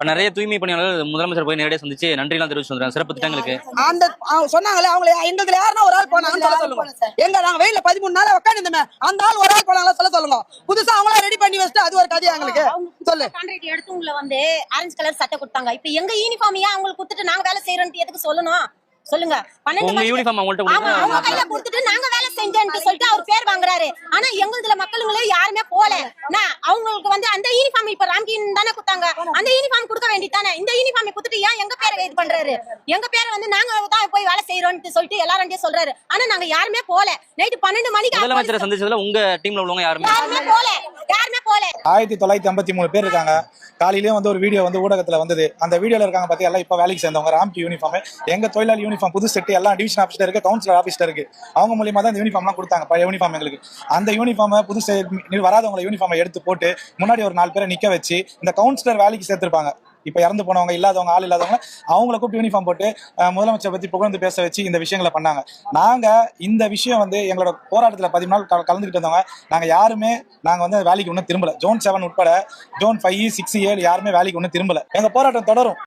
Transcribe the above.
இப்ப நிறைய தூய்மை பணியாளர்கள் முதலமைச்சர் போய் நேரடியாக சந்திச்சு நன்றிலாம் தெரிவிச்சு வந்துருக்காங்க. சிறப்பு திட்டங்களுக்கு. அந்த அவங்க சொன்னாங்களே அவங்கள எங்களுக்கு யாருன்னா ஒரு ஆள் போனாங்கன்னு சொல்லுங்க. எங்க நாங்க வெயில பதிமூணு நாள் உட்காந்துருந்தோமே அந்த ஆள் ஒரு ஆள் போனாங்களா சொல்ல சொல்லுங்க. புதுசா அவங்களா ரெடி பண்ணி வச்சுட்டு அது ஒரு கதையா எங்களுக்கு? சொல்லு. கான்ட்ராக்ட் எடுத்து உங்களை வந்து ஆரஞ்சு கலர் சட்டை கொடுத்தாங்க. இப்ப எங்க யூனிஃபார்ம் ஏன் அவங்களுக்கு கொடுத்துட்டு நாங்க வேலை செய்யறோம் எதுக்கு சொல்லணும்? சொல்லுங்க. பன்னெண்டு யூனிஃபார்ம் அவங்கள்ட்ட ஆமா அவங்க கையில கொடுத்துட்டு நாங்க வேலை செஞ்சேன்னு சொல்லிட்டு அவர் பேர் வாங்குறாரு. ஆனா எங்களுதுல மக்களுங்களே யாருமே போல நான் அவங்களுக்கு வந்து அந்த யூனிஃபார்ம் இப்ப ராம்கின் தானே கொடுத்தாங்க. அந்த யூனிஃபார்ம் கொடுக்க வேண்டியதானே இந்த யூனிஃபார்ம் கொடுத்துட்டு ஏன் எங்க பேரை இது பண்றாரு? எங்க பேரை வந்து நாங்க தான் போய் வேலை செய்யறோம்னு சொல்லிட்டு எல்லாரும் சொல்றாரு. ஆனா நாங்க யாருமே போல. நைட்டு பன்னெண்டு மணிக்கு முதலமைச்சரை சந்திச்சதுல உங்க டீம்ல உள்ளவங்க யாருமே யாருமே போல. ஆயிரத்தி தொள்ளாயிரத்தி ஐம்பத்தி மூணு பேர் இருக்காங்க. காலையிலேயே வந்து ஒரு வீடியோ வந்து ஊடகத்துல வந்தது. அந்த வீடியோல இருக்காங்க பத்தி எல்லாம் இப்ப வேலைக்கு சேர்ந்தவங்க. ராம்கி யூனிஃபார்ம் எங்க தொழிலாளி யூனிஃபார்ம் புது செட்டு எல்லாம் டிவிஷன் ஆஃபீஸ்ல இருக்கு கவுன்சிலர் ஆஃபீஸ்ல இருக்கு. அவங்க மூலியமா தான் இந்த யூனிஃபார்ம்லாம் கொடுத்தாங்க பழைய யூனிஃபார்ம் எங்களுக்கு. அந்த யூனிஃபார்ம் புது set- வராதவங்க யூனிஃபார்மை எடுத்து போட்டு முன்னாடி ஒரு நாலு பேரை நிக்க வச்சு இந்த கவுன்சிலர் வேலைக்கு சேர்த்திருப்பாங்க. இப்ப இறந்து போனவங்க இல்லாதவங்க ஆள் இல்லாதவங்க அவங்கள கூப்பிட்டு யூனிஃபார்ம் போட்டு முதலமைச்சர் பத்தி புகழ்ந்து பேச வச்சு இந்த விஷயங்களை பண்ணாங்க. நாங்க இந்த விஷயம் வந்து எங்களோட போராட்டத்துல பதிமூணு நாள் கல- கலந்துக்கிட்டு இருந்தவங்க நாங்க யாருமே நாங்க வந்து வேலைக்கு ஒன்றும் திரும்பல. ஜோன் செவன் உட்பட ஜோன் ஃபைவ் சிக்ஸ் ஏழு யாருமே வேலைக்கு ஒண்ணு திரும்பல. எங்க போராட்டம் தொடரும்.